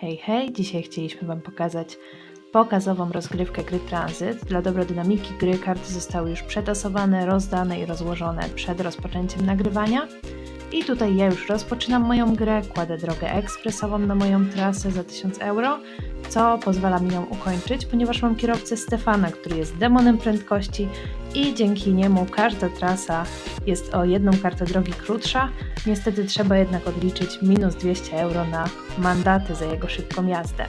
Hej, hej! Dzisiaj chcieliśmy Wam pokazać pokazową rozgrywkę gry Transit. Dla dobra dynamiki gry karty zostały już przetasowane, rozdane i rozłożone przed rozpoczęciem nagrywania. I tutaj ja już rozpoczynam moją grę, kładę drogę ekspresową na moją trasę za 1000 euro, co pozwala mi ją ukończyć, ponieważ mam kierowcę Stefana, który jest demonem prędkości i dzięki niemu każda trasa jest o jedną kartę drogi krótsza. Niestety trzeba jednak odliczyć minus 200 euro na mandaty za jego szybką jazdę.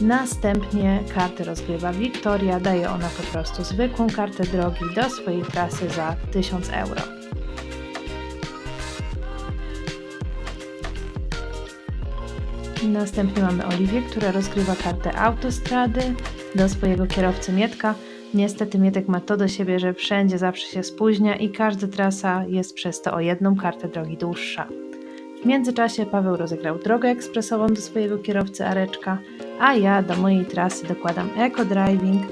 Następnie karty rozgrywa Wiktoria, daje ona po prostu zwykłą kartę drogi do swojej trasy za 1000 euro. Następnie mamy Oliwię, która rozgrywa kartę autostrady do swojego kierowcy Mietka. Niestety Mietek ma to do siebie, że wszędzie zawsze się spóźnia i każda trasa jest przez to o jedną kartę drogi dłuższa. W międzyczasie Paweł rozegrał drogę ekspresową do swojego kierowcy Areczka, a ja do mojej trasy dokładam Eco Driving,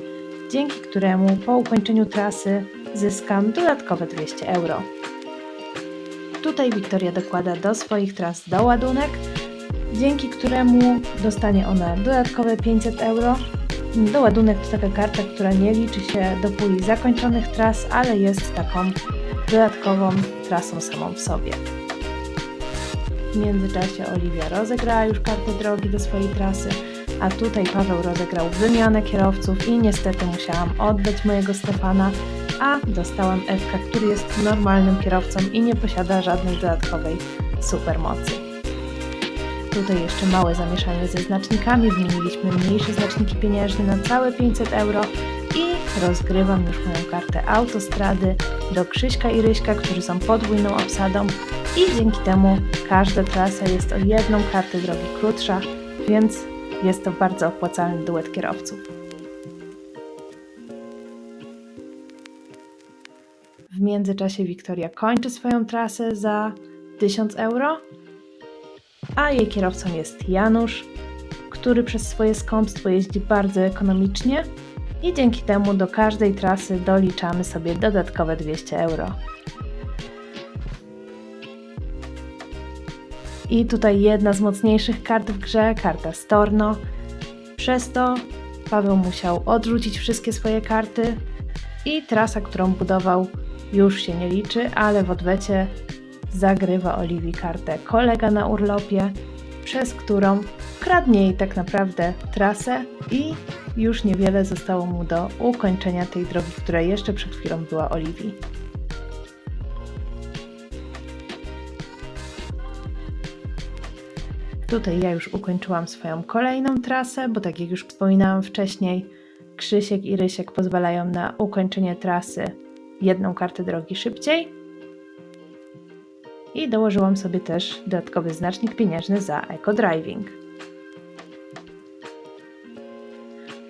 dzięki któremu po ukończeniu trasy zyskam dodatkowe 200 euro. Tutaj Wiktoria dokłada do swoich tras doładunek, dzięki któremu dostanie ona dodatkowe 500 euro. Doładunek to taka karta, która nie liczy się do puli zakończonych tras, ale jest taką dodatkową trasą samą w sobie. W międzyczasie Oliwia rozegrała już kartę drogi do swojej trasy, a tutaj Paweł rozegrał wymianę kierowców i niestety musiałam oddać mojego Stefana, a dostałam Ewka, który jest normalnym kierowcą i nie posiada żadnej dodatkowej supermocy. Tutaj jeszcze małe zamieszanie ze znacznikami. Wymieniliśmy mniejsze znaczniki pieniężne na całe 500 euro i rozgrywam już moją kartę autostrady do Krzyśka i Ryśka, którzy są podwójną obsadą i dzięki temu każda trasa jest o jedną kartę drogi krótsza, więc jest to bardzo opłacalny duet kierowców. W międzyczasie Wiktoria kończy swoją trasę za 1000 euro, a jej kierowcą jest Janusz, który przez swoje skąpstwo jeździ bardzo ekonomicznie i dzięki temu do każdej trasy doliczamy sobie dodatkowe 200 euro. I tutaj jedna z mocniejszych kart w grze, karta Storno. Przez to Paweł musiał odrzucić wszystkie swoje karty i trasa, którą budował, już się nie liczy, ale w odwecie zagrywa Oliwii kartę kolega na urlopie, przez którą kradnie jej tak naprawdę trasę i już niewiele zostało mu do ukończenia tej drogi, która jeszcze przed chwilą była Oliwii. Tutaj ja już ukończyłam swoją kolejną trasę, bo tak jak już wspominałam wcześniej, Krzysiek i Rysiek pozwalają na ukończenie trasy jedną kartę drogi szybciej. I dołożyłam sobie też dodatkowy znacznik pieniężny za Eco Driving.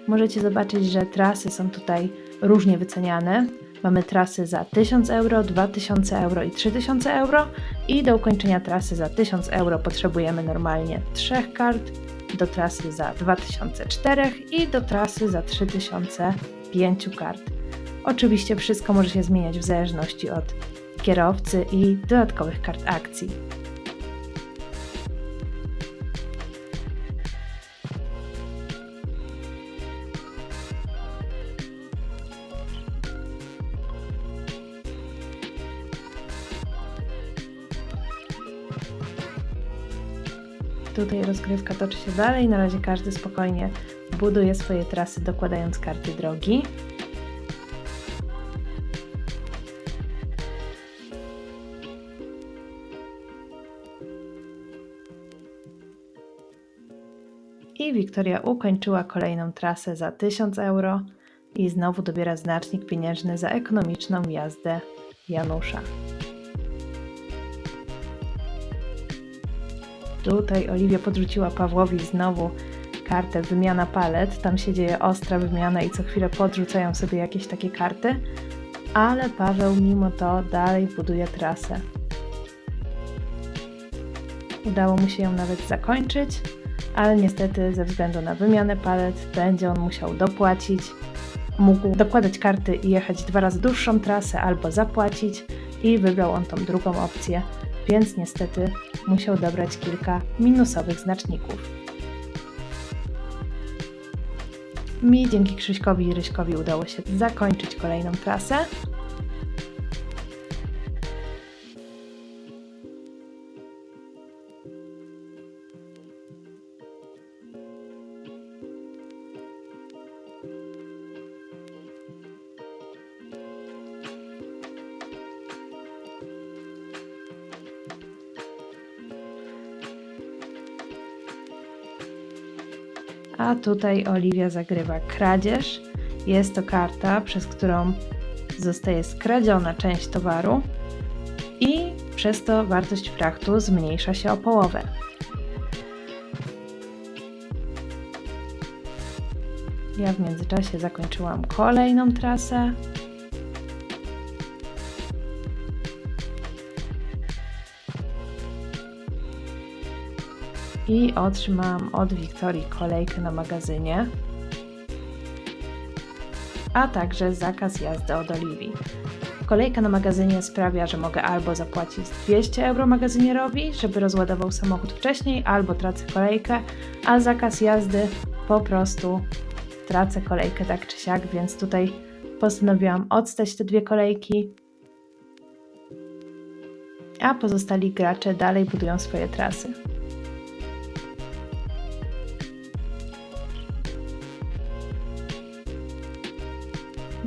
Możecie zobaczyć, że trasy są tutaj różnie wyceniane. Mamy trasy za 1000 euro, 2000 euro i 3000 euro i do ukończenia trasy za 1000 euro potrzebujemy normalnie 3 kart, do trasy za 2004 i do trasy za 3005 kart. Oczywiście wszystko może się zmieniać w zależności od kierowcy i dodatkowych kart akcji. Tutaj rozgrywka toczy się dalej. Na razie każdy spokojnie buduje swoje trasy, dokładając karty drogi. I Wiktoria ukończyła kolejną trasę za 1000 euro i znowu dobiera znacznik pieniężny za ekonomiczną jazdę Janusza. Tutaj Oliwia podrzuciła Pawłowi znowu kartę wymiana palet. Tam się dzieje ostra wymiana i co chwilę podrzucają sobie jakieś takie karty, ale Paweł mimo to dalej buduje trasę. Udało mu się ją nawet zakończyć, ale niestety ze względu na wymianę palet będzie on musiał dopłacić. Mógł dokładać karty i jechać dwa razy dłuższą trasę albo zapłacić i wybrał on tą drugą opcję, więc niestety musiał dobrać kilka minusowych znaczników. Mi dzięki Krzyśkowi i Ryśkowi udało się zakończyć kolejną trasę, A tutaj Oliwia zagrywa kradzież. Jest to karta, przez którą zostaje skradziona część towaru i przez to wartość frachtu zmniejsza się o połowę. Ja w międzyczasie zakończyłam kolejną trasę. I otrzymałam od Wiktorii kolejkę na magazynie, a także zakaz jazdy od Oliwii. Kolejka na magazynie sprawia, że mogę albo zapłacić 200 euro magazynierowi, żeby rozładował samochód wcześniej, albo tracę kolejkę, a zakaz jazdy po prostu tracę kolejkę tak czy siak, więc tutaj postanowiłam odstać te dwie kolejki, a pozostali gracze dalej budują swoje trasy.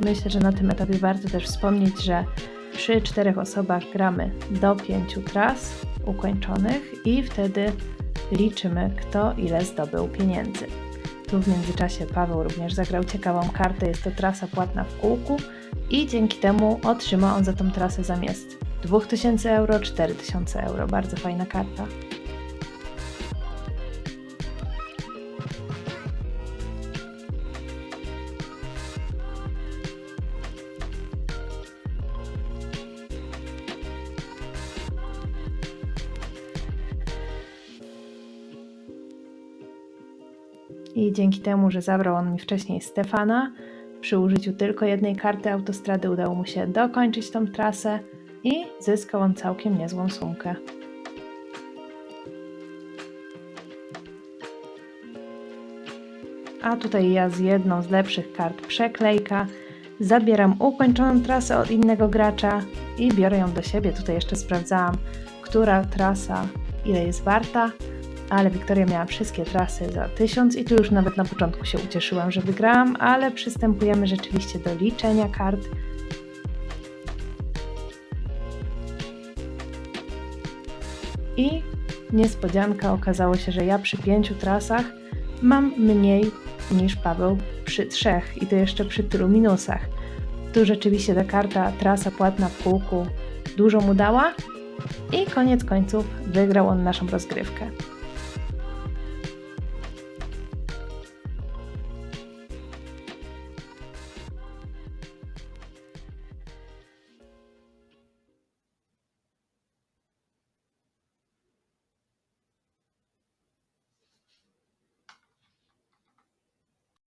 Myślę, że na tym etapie warto też wspomnieć, że przy czterech osobach gramy do pięciu tras ukończonych i wtedy liczymy, kto ile zdobył pieniędzy. Tu w międzyczasie Paweł również zagrał ciekawą kartę, jest to trasa płatna w kółku i dzięki temu otrzyma on za tą trasę zamiast 2000 euro 4000 euro. Bardzo fajna karta. I dzięki temu, że zabrał on mi wcześniej Stefana, przy użyciu tylko jednej karty autostrady udało mu się dokończyć tą trasę i zyskał on całkiem niezłą sumkę. A tutaj ja z jedną z lepszych kart przeklejka zabieram ukończoną trasę od innego gracza i biorę ją do siebie. Tutaj jeszcze sprawdzałam, która trasa ile jest warta, ale Wiktoria miała wszystkie trasy za 1000 i tu już nawet na początku się ucieszyłam, że wygrałam, ale przystępujemy rzeczywiście do liczenia kart. I niespodzianka okazało się, że ja przy pięciu trasach mam mniej niż Paweł przy trzech i to jeszcze przy tylu minusach. Tu rzeczywiście ta karta trasa płatna w kółku dużo mu dała i koniec końców wygrał on naszą rozgrywkę.